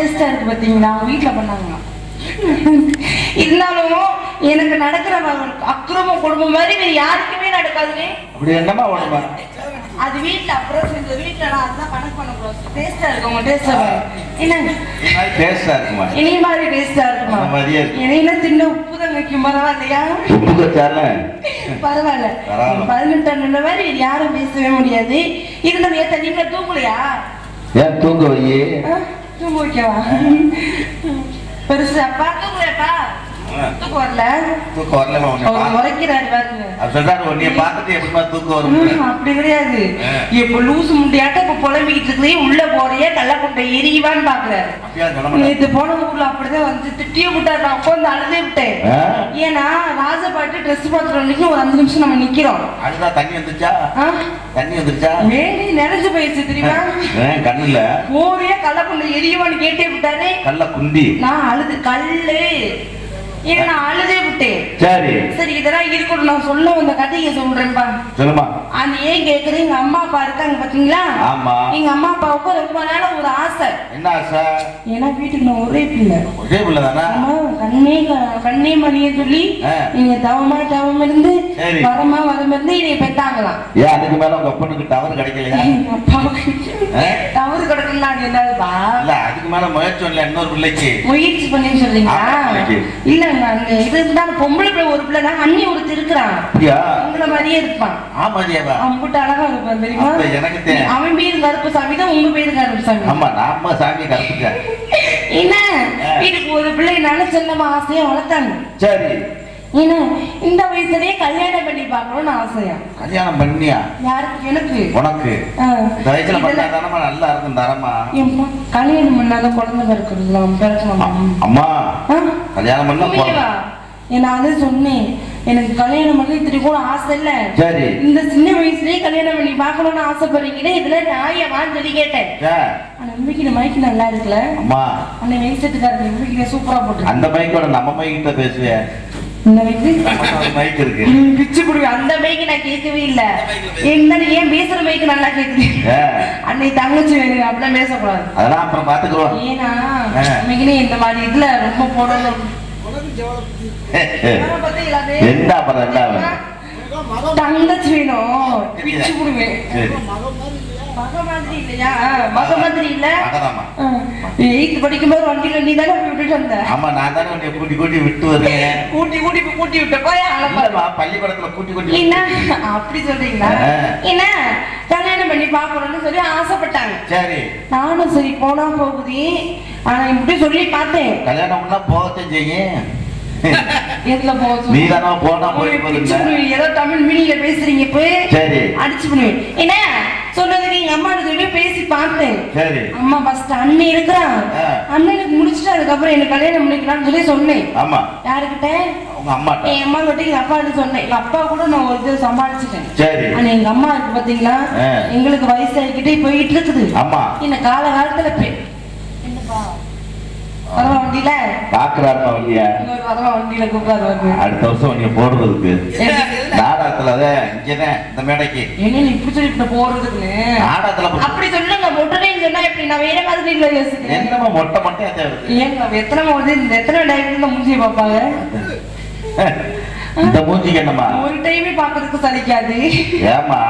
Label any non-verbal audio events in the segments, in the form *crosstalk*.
டேஸ்டா இருக்கு பாத்தீங்களா அவங்க வீட்டுல பண்ணாங்க இருந்தாலும் எனக்கு நடக்கிற அக்கிரம குடும்பம் மாதிரி வேற யாருக்குமே நடக்காதுனே. அப்படி என்னமா உடம்பா? அது வீட்டுல அப்புறம் செஞ்ச வீட்டுல நான் அதான் கணக்கு பண்ண கூடாது டேஸ்டா இருக்கு உங்க டேஸ்டா என்னங்க டேஸ்டா இருக்குமா? இனி மாதிரி டேஸ்டா இருக்குமா? மாதிரியே தின்ன? உப்பு தான் வைக்கும் பரவாயில்லையா? உப்பு பரவாயில்ல. நல்ல மாதிரி யாரும் பேசவே முடியாது. இருந்தாலும் ஏத்த நீங்க தூங்கலையா? ஏன் தூங்க Tú mucho. Pero zapato, güey, தூக்கம் வரல தூக்கம் வரலமா உன்னை அவர் பார்த்து முறைக்கிறாரு பாருங்க. அவர் சொல்றாரு உன்னைய பார்த்துட்டு எப்படிமா தூக்கம் வரும் அப்படி கிடையாது. இப்ப லூசு முண்டையாட்ட இப்ப புலம்பிக்கிட்டு இருக்கிறே உள்ள போறியே பாக்குறாரு. அப்படியா சொல்ல மாட்டேன் நேத்து போன ஊர்ல அப்படிதான் வந்து திட்டிய விட்டாரு. நான் உட்காந்து அழுதே விட்டேன்? ஏன்னா ராஜபாட்டு ட்ரெஸ் பாத்திரம் அன்னைக்கு ஒரு அஞ்சு நிமிஷம் நம்ம நிக்கிறோம். அதுதான் தண்ணி வந்துச்சா? தண்ணி வந்துருச்சா? வேண்டி நிறைஞ்சு போயிடுச்சு தெரியுமா? கண்ணுல. போறியே கள்ளக்குண்டை எரிவான்னு கேட்டே விட்டாரு. கல்ல குண்டி நான் அழுது கல்லு ஏன்னா நான் அழுதே விட்டேன். சரி. சரி இதெல்லாம் இருக்கட்டும். நான் சொல்ல வந்த கதையை சொல்றேன்பா. சொல்லுமா. அது ஏன் கேக்குறேன் எங்க அம்மா அப்பா இருக்காங்க பாத்தீங்களா? ஆமா. எங்க அம்மா அப்பாவுக்கு ரொம்ப நாள ஒரு ஆசை. என்ன ஆசை? ஏன்னா வீட்டுக்கு நான் ஒரே பிள்ளை. ஒரே பிள்ளை தானா அம்மா கண்ணே கண்ணே மணியை சொல்லி. நீங்க தவமா தவம் இருந்து. வரமா வரம் இருந்து என்னைய பெத்தாங்களாம். ஏன் அதுக்கு மேல உங்க அப்பனுக்கு டவர் கிடைக்கலையா? அப்பாவுக்கு தவறு கிடக்கலாம் என்னதுப்பா இல்ல அதுக்கு மேல முயற்சி இல்ல இன்னொரு பிள்ளைக்கு. முயற்சி பண்ணி சொல்றீங்களா? அங்க இது இருந்தா பொம்பளை பிள்ளை ஒரு பிள்ளை அண்ணி ஒருத்தர் இருக்கிறான். உங்களை மாதிரியே இருப்பான். ஆமா தேவா அம்புட்டு அழகா இருப்பான் தெரியுமா? எனக்கு அவன் பேரு கருப்பு சாமி தான் உங்க பேரு கருப்பு சாமி. ஆமா நாம சாமியை கருப்புட்டேன். என்ன. வீட்டுக்கு ஒரு பிள்ளை நினைச்சென்னமா ஆசையா வளர்த்தாங்க. சரி. ஏன்னா இந்த வயசுலயே கல்யாணம் பண்ணி பார்க்கணும்னு ஆசையா? கல்யாணம் பண்ணியா? யாருக்கு? எனக்கு. உனக்கு. இந்த வயசுல நல்லா இருக்கும் தரமா? ஏம்மா, கல்யாணம் பண்ணாத குழந்தை பிறக்கிறதுலாம் பிறக்கணுமா அம்மா? கல்யாணம் பண்ணா நான் அதான் சொன்னேன். எனக்கு கல்யாணம் பண்ணி திரும்ப கூட ஆசை இல்ல. சரி. இந்த சின்ன வயசுலயே கல்யாணம் பண்ணி பார்க்கணும்னு ஆசைப்படுறீங்களே இதுல நியாயமான்னு சொல்லி கேட்டேன்? ஆனா நம்பிக்கை மைக்கு நல்லா இருக்குல்ல அம்மா. அண்ணன் வயசுட்டுக்காரங்க நம்பிக்கை சூப்பரா போட்டு அந்த மைக்கோட நம்ம மைக்கிட்ட பேசுவேன் *laughs* அந்த மைக்கு நான் கேட்கவே இல்ல. என்ன ஏன் பேசுற மைக்கு நல்லா கேக்குது? அன்னை தங்கச்சி வேணும் அப்படிலாம் பேசக்கூடாது. அதெல்லாம் அப்புறம் பாத்துக்குறோம் ஏன்னா இந்த மாதிரி இதுல ரொம்ப போடணும். *laughs* என்ன அப்புறம்? தங்கச்சி வேணும். பிச்சு புடுவேன் மக மாதிரி இல்ல. எயித்து படிக்கும்போது வண்டியில நீ தானே போய் விட்டுட்டு வந்த? ஆமா நான் தானே உன்னை கூட்டி கூட்டி விட்டு வருவேன் கூட்டி கூட்டி போய் கூட்டி விட்ட. போய் அழப்பா பள்ளிக்கூடத்துல கூட்டி கூட்டி என்ன? அப்படி சொல்றீங்களா. என்ன? கல்யாணம் பண்ணி பார்க்கணும்னு சொல்லி ஆசைப்பட்டாங்க. சரி. நானும் சரி போனா போகுது. ஆனா இப்படி சொல்லி பார்த்தேன். கல்யாணம் பண்ணா போகத்தான் செய்யும் எதுல போக நீ தானே போனா போய் பிச்சு. ஏதோ தமிழ் மீனிங்ல பேசுறீங்க சரி. அடிச்சு பண்ணுவேன் என்ன? சொன்னதுக்கு எங்க அம்மா சொல்லி பேசி பார்த்தேன். சரி. அம்மா ஃபர்ஸ்ட் அண்ணன் இருக்கிறான். அண்ணனுக்கு முடிச்சுட்டு அதுக்கப்புறம் எனக்கு கல்யாணம் பண்ணிக்கலாம்னு சொல்லி சொன்னேன். ஆமா. யாருக்கிட்ட? உங்க அம்மாட்ட. என் அம்மா கிட்ட எங்க அப்பா கிட்ட சொன்னேன். எங்க அப்பா கூட நான் ஒரு இது சமாளிச்சுட்டேன் சரி. ஆனா எங்க அம்மா இருக்கு பாத்தீங்களா. எங்களுக்கு வயசாகிக்கிட்டே போயிட்டு இருக்குது. ஆமா. இந்த கால காலத்துல பெ- என்னப்பா? வரவா வண்டியில? பாக்குறாருமா வண்டிய. இன்னொரு வரவா வண்டியில கூப்பிடாது அடுத்த வருஷம் நீ போடுறதுக்கு. நாடகத்துல இங்கதான் இந்த மேடைக்கு. என்ன நீ இப்படி சொல்லி இப்படி போறதுக்குன்னு? நாடகத்துல அப்படி சொல்லுங்க மொட்டனைன்னு சொன்னா எப்படி? நான் வேற மாதிரி இல்ல யோசிக்கிறேன். என்னமா மொட்டை மொட்டையா தேவை ஏங்க எத்தனை வந்து இந்த எத்தனை டைம்ல மூஞ்சியை பார்ப்பாங்க? இந்த மூஞ்சிக்கு ஒரு டைமே பார்க்கறதுக்கு சலிக்காது. ஏமா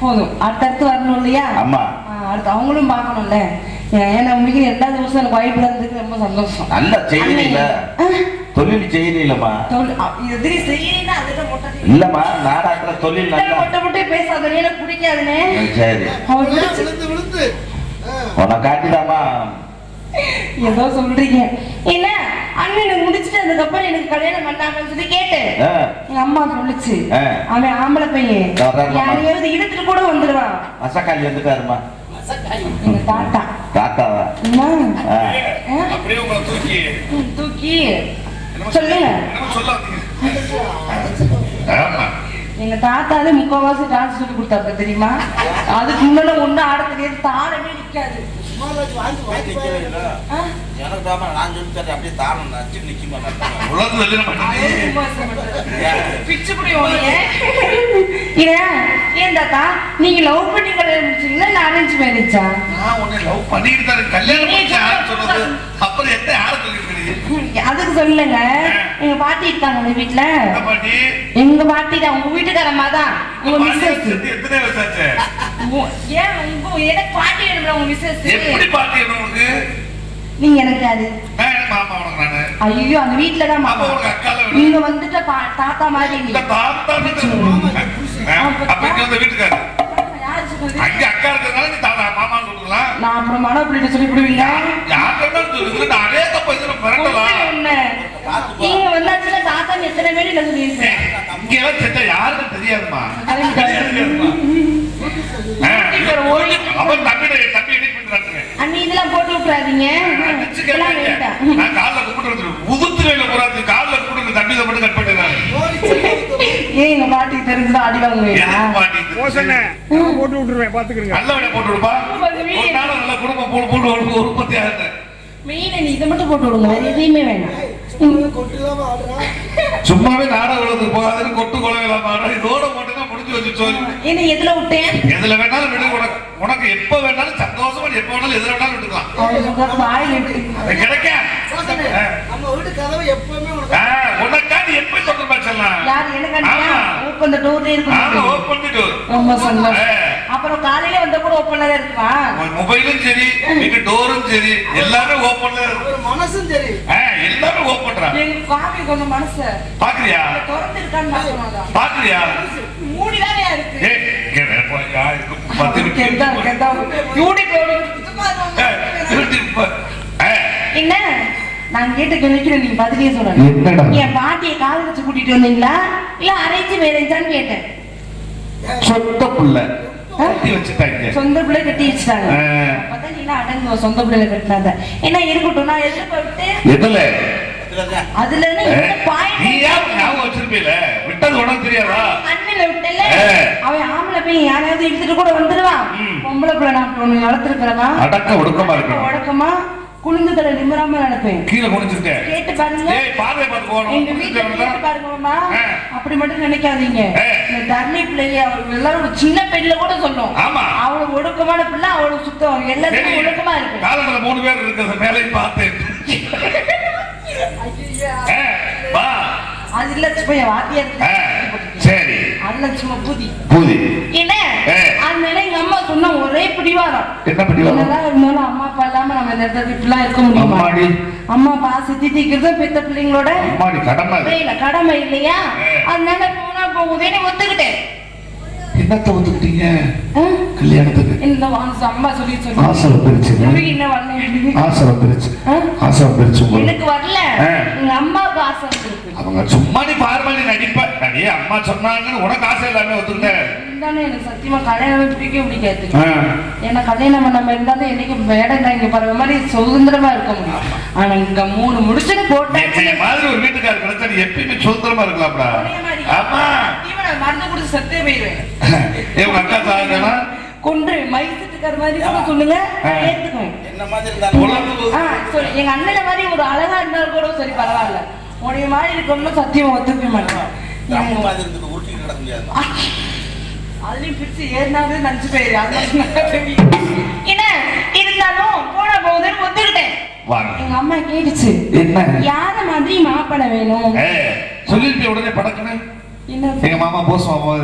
போதும். அடுத்தடுத்து வரணும் இல்லையா? ஆமா. அடுத்து அவங்களும் பார்க்கணும்ல. ஏன் ஏன்னா முடிக்கிற ரெண்டாவது வருஷம் எனக்கு வாய்ப்பு இருந்ததுக்கு ரொம்ப சந்தோஷம். நல்ல செய்தியில ஆ, தொழில் மொட்டை இல்லம்மா நாடகத்துல தொழில் நல்லா மொட்டை மொட்டை பேசாதே எனக்கு பிடிக்காதுனே சரி. உன காட்டிதாமா ஏதோ சொல்றீங்க. என்ன? அண்ணனுக்கு முடிச்சுட்டு அதுக்கப்புறம் எனக்கு கல்யாணம் பண்ணாங்கன்னு சொல்லி கேட்டேன். எங்க அம்மா சொல்லுச்சு. அவன் ஆம்பளை பையன். யாரையாவது இழுத்துட்டு கூட வந்துடுவான் மசக்காளி வந்துட்டாருமா எங்க தாத்தா. தாத்தாவா? தூக்கி தூக்கி. சொல்லுங்க எங்க தாத்தாலே முக்கால்வாசி டான்ஸ் சொல்லி கொடுத்தாரு தெரியுமா? அதுக்கு முன்னால ஒண்ணு ஆட தெரியாது தாளமே நிக்காது நீங்க. லவ் பண்ணி கல்யாணம் முடிச்சீங்களா அரேஞ்ச் மேரேஜா நான் உன்னை லவ் பண்ணிட்டு. கல்யாணம் அப்புறம் என்ன *laughs* அதுக்கு சொல்லுங்க. எங்க பாட்டி இருக்காங்க உங்க வீட்டுல எங்க பாட்டி? தான் உங்க வீட்டுக்காரம்மா தான். உங்க மிஸ்ஸஸ் ஏன் உங்க எனக்கு பாட்டி வேணும்ல உங்க மிஸ்ஸஸ் எப்படி பாட்டி உனக்கு? நீங்க எனக்கு அது ஐயோ அந்த வீட்டுல தான் மாமா. நீங்க வந்துட்ட தாத்தா மாதிரி. தாத்தா அப்ப இங்க வந்து வீட்டுக்காரு. யாரு சொல்றது? அங்க அக்கா இருக்கிறதுனால தாத்தா மாமா சொல்லுங்களா நான் அப்புறம் மன பிள்ளைகிட்ட சொல்லி விடுவீங்க சொல்லுங்க நானே தப்ப இதுல பிறக்கலாம் உண்மை. நீங்க வந்தாச்சுல தாத்தா எத்தனை பேர் இல்ல சொல்லியிருக்கேன் இங்க எல்லாம் செத்த யாருக்கும் தெரியாதுமா அவன் தம்பிட தம்பி எடிட் பண்றாங்க அண்ணி இதெல்லாம் போட்டு விட்டுறாதீங்க. நான் கால்ல கும்பிட்டு வந்துருவேன். உதுத்துறையில போறாது. கால்ல கும்பிட்டு தம்பி இதை மட்டும் கட் பண்ணிடுறாரு ஏன் எங்க பாட்டி தெரிஞ்சுதான் அடி பாட்டி மோசண்ணே நான் போட்டு விட்டுருவேன். பாத்துக்கிறீங்க நல்ல விட போட்டு விடுப்பா. ஒரு நாள் நல்ல குடும்பம் போட்டு போட்டு ஒரு உற்பத்தி ஆகுது மெயினா நீ இதை மட்டும் போட்டு விடுங்க வேற எதையுமே வேண்டாம் சும்மாவே நாடகம் எழுது போகாதுன்னு கொட்டு குழந்தைலாம் ஆடுறா இதோட போட்டுனா முடிஞ்சு வச்சு சொல்லி என்ன எதுல விட்டேன் எதுல வேணாலும் விடு உனக்கு உனக்கு எப்ப வேணாலும் சந்தோஷமா எப்ப வேணாலும் எதுல வேணாலும் விட்டுக்கலாம். இருக்கு கிடைக்க. நம்ம வீட்டு கதவு எப்பவுமே உனக்கு உனக்காண்டி எப்ப சொல்ற பட்சம்லாம் யார் எனக்கு. ஓப்பன் இந்த டோர்ல ஆமா இருக்கு ஓப் பண்ணிட்டு ரொம்ப சந்தோஷம். அப்புறம் காலையில வந்தா கூட ஓப்பன்ல தான் இருக்குமா? உன் மொபைலும் சரி வீட்டு டோரும் சரி எல்லாமே ஓப்பன்ல இருக்கு. ஒரு மனசும் சரி. ஆ, எல்லாமே ஓப்பன்றா எங்க காமி கொஞ்சம் மனசு பாக்குறியா? திறந்து இருக்கான்னு பாக்குறியா? மூடிதானே இருக்கு. ஏய், இங்க வேற போய், யா, இருக்கு, என்ன? நான் கேட்ட கேள்விக்கு நீங்க பதிலே என்னடா? சொல்லணும் என் பாட்டியை கால் வச்சு கூட்டிட்டு வந்தீங்களா? இல்ல அரேஞ்ச் மேரேஜான்னு கேட்டேன்? சொத்த புள்ள. கட்டி வச்சுட்டாங்க. சொந்த பிள்ளை கட்டி வச்சுட்டாங்க. சொந்த பிள்ளைல கட்டினாத. என்ன இருக்கட்டும் நான் எதிர்பார்த்து எதுல? அதுல நீ பாயிண்ட் ஏன் ஞாபகம் வச்சிருப்பீல? விட்டது உனக்கு தெரியாதா? அண்ணில விட்டல. அவன் ஆம்பளை போய் யாராவது எடுத்துட்டு கூட வந்துடுவான். ம். பொம்பளை பிள்ளை நான் ஒண்ணு அடக்க ஒடுக்கமா இருக்கணும். வழக்கமா குளிந்து தலை நிமிராம நடப்பேன் கீழே குனிஞ்சிருக்கேன் கேட்டு பாருங்க. ஏய் பாதை பார்த்து போகணும் எங்க வீட்டுல கேட்டு பாருங்க மாமா. ஆ. அப்படி மட்டும் நினைக்காதீங்க. இந்த தர்ணி பிள்ளைய அவருக்கு எல்லாரும் ஒரு சின்ன பெண்ணில கூட சொல்லும் ஆமா. அவளுக்கு ஒடுக்கமான பிள்ளை அவளுக்கு சுத்தம். எல்லாத்துக்கும். ஒடுக்கமா இருக்கு. காலத்துல மூணு பேர் இருக்கிறது மேலையும் பார்த்தேன். அது இல்ல சும்மா வாத்தியார் சரி. அதுல சும்மா புதி. பூதி. என்ன ஆ. அதனால எங்க அம்மா சொன்ன என்ன பிடிவாதம்? இருந்தாலும் அம்மா அப்பா இல்லாம நம்ம இந்த இடத்துல இப்படிலாம் இருக்க முடியுமா அம்மாடி. அம்மா பாசி தித்திக்கிறது பெத்த பிள்ளைங்களோட அம்மாடி கடமை அது. இல்ல கடமை இல்லையா. அதனால போனா போகுதேன்னு ஒத்துக்கிட்டேன் என்னத்த ஒத்துக்கிட்டீங்க? கல்யாணத்துக்கு இந்த அம்மா சொல்லி சொல்லி ஆசை உனக்கு என்ன வரல ஆசை ஆ? ஆசை உங்களுக்கு எனக்கு வரல. எங்க அம்மாவுக்கு ஆசை அவங்க சும்மா நீ பார்மலி நடிப்ப. அடியே அம்மா சொன்னாங்கன்னு உனக்கு ஆசை இல்லாம ஒத்துக்கிட்டேன் இருந்தாலும் எனக்கு சத்தியமா கல்யாணமே பிடிக்கவே பிடிக்காது. ஆ. ஏன்னா கல்யாணம் பண்ணாம இருந்தாலும் என்னைக்கு வேடம் இங்க பறவை மாதிரி சுதந்திரமா இருக்க முடியும். ஆனா இங்க மூணு முடிச்சுன்னு போட்டாச்சு என்னைய மாதிரி ஒரு வீட்டுக்காரர் கிடைச்சா நீ எப்பயுமே சுதந்திரமா இருக்கலாம்டா. ஆமா. மருந்து குடிச்சு சத்தே போயிருவேன். *laughs* உங்க அக்கா சாகனா கொண்டு மைசூட்டுக்கார மாதிரி கூட சொல்லுங்க. நான் ஏத்துக்குவேன். என்ன சொல்லு. எங்க அண்ணனை மாதிரி ஒரு அழகா இருந்தாலும் கூட சரி பரவாயில்ல. உடைய மாதிரி இருக்கணும்னு சத்தியமா ஒத்துக்க மாட்டேன். அதுலயும் பிடிச்சு ஏறினாவே நஞ்சு போயிரு. என்ன? இருந்தாலும் போன போகுதுன்னு ஒத்துக்கிட்டேன். எங்க அம்மா கேட்டுச்சு. என்ன? யார மாதிரி மாப்பிளை வேணும்? ஏ சொல்லிருப்பேன் உடனே என்ன? எங்க மாமா போஸ் மாமா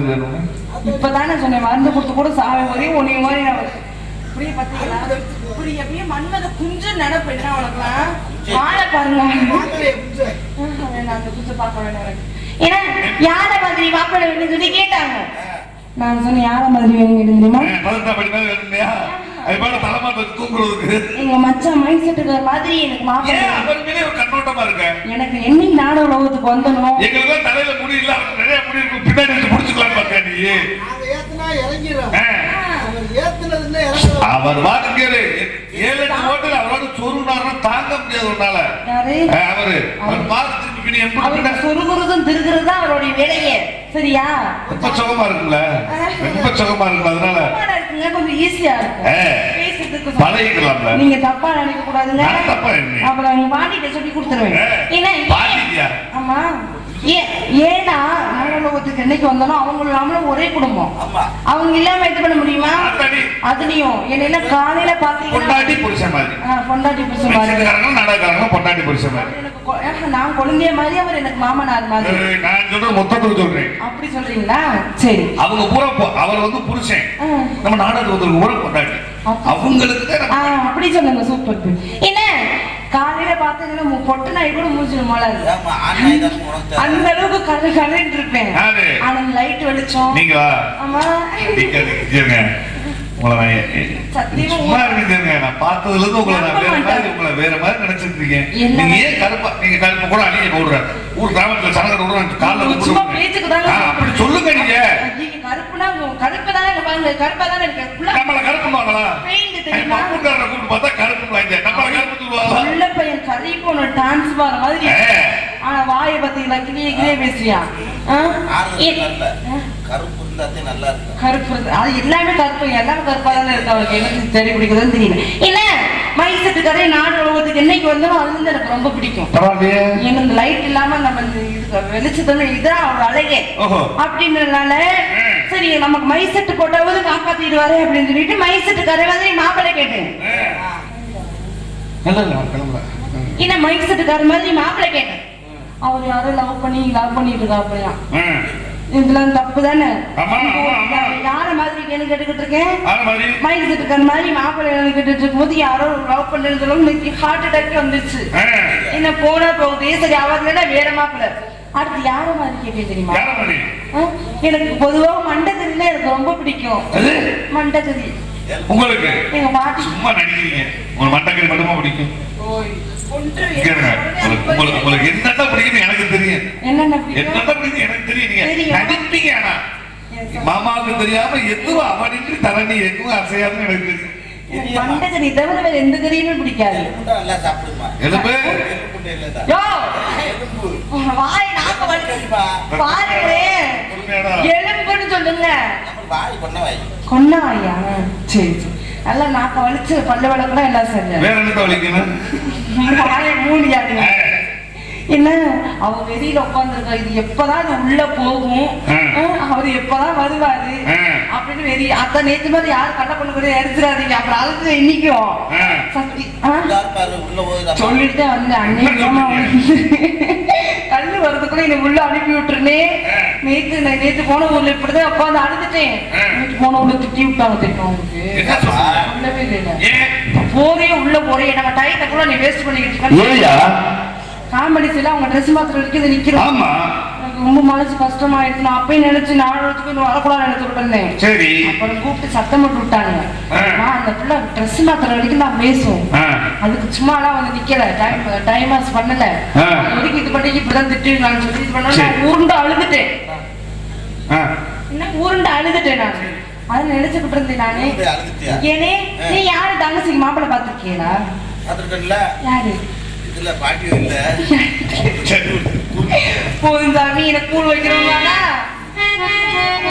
இப்பதானே சொன்னேன். மருந்து கொடுத்து கூட சாவை ஒரே உன்னைய மாதிரி நான் இப்படியே பாத்தீங்களா இப்படி எப்படியே மண்மத குஞ்சு நினைப்பு. என்ன உனக்குலாம்? வாழை பாருங்க. அந்த குஞ்சு பார்க்க எனக்கு. ஏன்னா யார மாதிரி மாப்பிள்ளை வேணும்னு சொல்லி கேட்டாங்க. நான் சொன்னேன் யார மாதிரி வேணும் தெரியுமா? வச்சு தூங்குறதுக்கு. எங்க மச்சான் மைண்ட் செட்டுக்கு மாதிரி எனக்கு மாப்பிள்ளை எனக்கு என்னைக்கு நாட உலகத்துக்கு வந்தனும் எங்களுக்கு தலையில முடி இல்ல நிறைய முடி இருக்கு. பின்னாடி பாத்தியா நீ. அவர் ஏத்துனதுன்னா இறங்குறோம் அவர் வாட்டுக்கு ஏழு ஏழு எட்டு ஓட்டுல அவரோட சொருனாருன்னா தாங்க முடியாது உன்னால. அவரு. அவர் திருப்பி பின்ன எப்படி சொருகுறதும் திருகுறது தான் அவருடைய வேலையே. சரியா? ரொம்ப சுகமா இருக்குல்ல? ரொம்ப சுகமா இருக்குல்ல அதனால? கொஞ்சம் ஈஸியா சொல்றேன். பழகிக்கலாம்ல. நீங்க தப்பா நினைக்க கூடாதுங்க நான் தப்பா? அப்புறம் பாட்டிகிட்ட சொல்லி கொடுத்துருவேன். ஏன்னா? ஆமா. ஏன்னா நாடகத்துக்கு என்னைக்கு வந்தாலும் அவங்க நாமளும் ஒரே குடும்பம். அவங்க இல்லாம இது பண்ண முடியுமா? அதுலயும். என்ன காலையில பாத்தீங்கன்னா புருஷன் மாதிரி. பொண்டாட்டி புருஷன் மாதிரி. நாடகக்காரங்களும் பொண்டாட்டி புருஷன் மாதிரி. நான் குழந்தைய மாதிரி அவர் எனக்கு மாமனார் மாதிரி. நான் மொத்தத்துக்கு சொல்றேன். அப்படி சொல்றீங்களா? சரி. அவங்க பூரா அவர் வந்து புருஷன். நம்ம நாடகத்துக்கு பூரா பொண்டாட்டி. அவங்களுக்கு அப்படி சொல்லுங்க சூப்பர். என்ன? காலையில பாத்தீங்கன்னா பொட்டு நாய் கூட மூஞ்சில உனக்கு அந்த. அளவுக்கு கரு கருன்னு இருப்பேன்? ஆனா லைட் வெளிச்சம் நீங்க வா. ஆமா. உங்களை சும்மா இருங்க நான் பார்த்ததுல இருந்து உங்களை நான் வேற மாதிரி. உங்களை வேற மாதிரி நினைச்சிட்டு இருக்கேன்? நீங்க ஏன் கருப்பா நீங்க கருப்பு கூட அழிய போடுற ஊர் கிராமத்துல சனகர் காலில் அப்படி சொல்லுங்க நீங்க கருப்புனா கருப்பு தானே இங்க பாருங்க கருப்பா தானே இருக்கு. ஃபுல்லா நம்மள கருப்புவாங்களா பெயிண்ட் தெரியுமா? பப்புக்காரரை கூப்பிட்டு பார்த்தா கருப்பு வாங்க நம்மள கருப்பு சொல்லுவாங்களா உள்ள பையன் கறி போன டான்ஸ் பாற மாதிரி. ஆனா வாயை பாத்தீங்களா கிளியே கிளியே பேசுறியா? கருப்பு இருந்தாத்தே நல்லா இருக்கும். கருப்பு. அது எல்லாமே கருப்பு எல்லாமே கருப்பா தானே இருக்கு அவருக்கு எனக்கு சரி பிடிக்குதுன்னு தெரியல. இல்ல மைசெட்டுக்காரே நாடு உலகத்துக்கு என்னைக்கு வந்தாலும் அது வந்து எனக்கு ரொம்ப பிடிக்கும். எனக்கு இந்த லைட் இல்லாம நம்ம இந்த வெளிச்சத்தோட இதுதான் அவர் அழகே. அப்படின்றதுனால. சரி நமக்கு மை செட்டு போட்டாவது காப்பாத்திடுவாரு அப்படின்னு சொல்லிட்டு மை செட்டுக்காரே வந்து மாப்பிள்ளை கேட்டேன். என்ன மை செட்டுக்கார மாதிரி மாப்பிள்ளை கேட்டேன். அவர் யாரும் லவ் பண்ணி லவ் பண்ணிட்டு இருக்கா அப்படியா இதெல்லாம் தப்பு தானே. யார மாதிரி கேள்வி கேட்டுக்கிட்டு இருக்கேன்? மைக் செட்டுக்கார மாதிரி மாப்பிள்ளை கேட்டுட்டு இருக்கும்போது யாரோ லவ் பண்றது சொல்லும் ஹார்ட் அட்டாக் வந்துருச்சு. ஆ. என்ன போனா போகுது. சரி அவர் வேற மாப்பிள்ளை அடுத்து யார மாதிரி கேட்டேன் தெரியுமா? எனக்கு பொதுவா மண்டகரினா எனக்கு ரொம்ப பிடிக்கும். அது? மண்டகரி உங்களுக்கு? எங்க பாட்டி. சும்மா நடிக்கிறீங்க. உங்களுக்கு மண்டக்கறி மட்டுமா பிடிக்கும்? உங்களுக்கு என்னென்ன பிடிக்கும்னு எனக்கு தெரியும். என்னென்ன பிடிக்கும்? பிடிக்கும் எனக்கு தெரியும். நீங்க தெரியும். நடிப்பீங்க ஆனா. மாமாவுக்கு தெரியாம எதுவும் அவனின்றி தரணி எதுவும் அசையாதுன்னு எனக்கு தெரியும். மண்டகரி தவிர வேற எந்த கறியுமே பிடிக்காது. எலும்புண்டா நல்லா சாப்பிடுமா? எலும்பு? வாய் நாக்க வலிக்குது சரிப்பா. பாருங்களேன்? எலும்புன்னு சொல்லுங்க. வாய் பண்ண வாய். கொன்னா ஐயா சரி சரி. நல்லா நாக்க வலிச்சு பல்லு வளர்க்கலாம் எல்லாம் சரியா. வேற என்ன வலிக்கணும் வாயை. என்ன அவ வெளியில உட்காந்துருக்கா இது எப்பதான் இது உள்ள போகும்? அவர் எப்பதான் வருவாரு. அப்படின்னு வெறி அத்த நேத்து மாதிரி யாரும் கண்ண பண்ண கூட எடுத்துடாதீங்க அப்புறம் அழுது இன்னைக்கும். சக்தி சொல்லிட்டு தான் வந்தேன் அன்னைக்கு கல்லு வரதுக்குள்ள என்னை உள்ள அனுப்பி விட்டுருனே. நேத்து நேத்து போன ஊர்ல இப்படிதான் உட்காந்து அழுதுட்டேன். நேத்து போன ஊர்ல திட்டி விட்டாங்க தெரியும் அவங்களுக்கு போறே உள்ள போறே நம்ம டைத்தை கூட நீ வேஸ்ட் பண்ணிக்கிட்டு இருக்க ஏயா காமெடி செய்யல அவங்க ட்ரெஸ் மாத்திரம் வரைக்கும் நிக்கிறோம் ஆமா. எனக்கு ரொம்ப மனசு கஷ்டமாயிடுச்சு. நான் அப்பயும் நினைச்சு நாலு வருஷத்துக்கு வரக்கூடாது நினைச்சுட்டு இருந்தேன் சரி. அப்புறம் கூப்பிட்டு சத்தம் போட்டு விட்டாங்க. நான் அந்த பிள்ளை ட்ரெஸ் மாத்திரம் வரைக்கும் நான் பேசும் ஆ. அதுக்கு சும்மாலாம் வந்து நிக்கல. டைம் டைம் பாஸ் பண்ணல. ஒதுக்கி இது பண்ணி இப்படிதான் திட்டுவீங்களான்னு சொல்லி இது பண்ணா. நான் உருண்டு அழுதுட்டேன். என்ன உருண்டு அழுதுட்டேன் நான். அதை நினைச்சுக்கிட்டு இருந்தேன் நானே. ஏனே நீ யாரு தங்கச்சிக்கு மாப்பிள்ளை பார்த்துருக்கேன்ல. யாரு? இதுல பாட்டியும் இல்ல. போதும் சாமி எனக்கு கூழ் வைக்கிறவங்களா